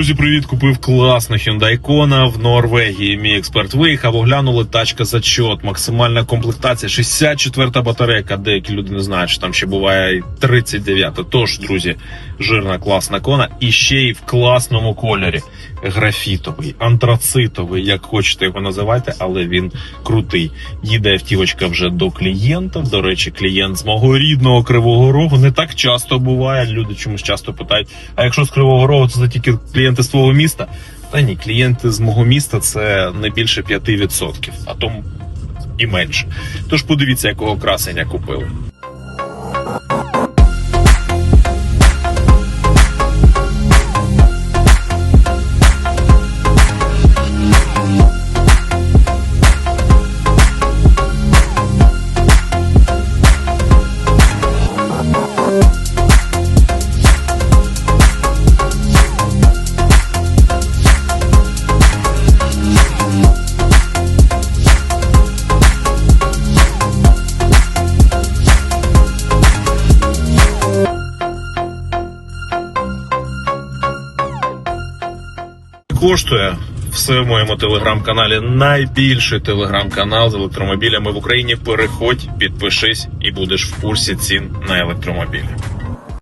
Друзі, привіт! Купив класну Hyundai Kona в Норвегії. Мій експерт виїхав, оглянули тачка зачот, максимальна комплектація, 64-та батарейка. Деякі люди не знають, що там ще буває і 39-та. Тож, друзі, жирна класна кона. І ще й в класному кольорі. Графітовий, антрацитовий, як хочете його називайте, але він крутий. Їде автівочка вже до клієнта. До речі, клієнт з мого рідного Кривого Рогу не так часто буває. Люди чомусь часто питають: а якщо з Кривого Рогу, то це тільки клієнти з твого міста? Та ні, клієнти з мого міста це не більше 5%, а тому і менше. Тож подивіться, якого красення купили. Коштує в моєму телеграм-каналі. Найбільший телеграм-канал з електромобілями в Україні. Переходь, підпишись і будеш в курсі цін на електромобілі.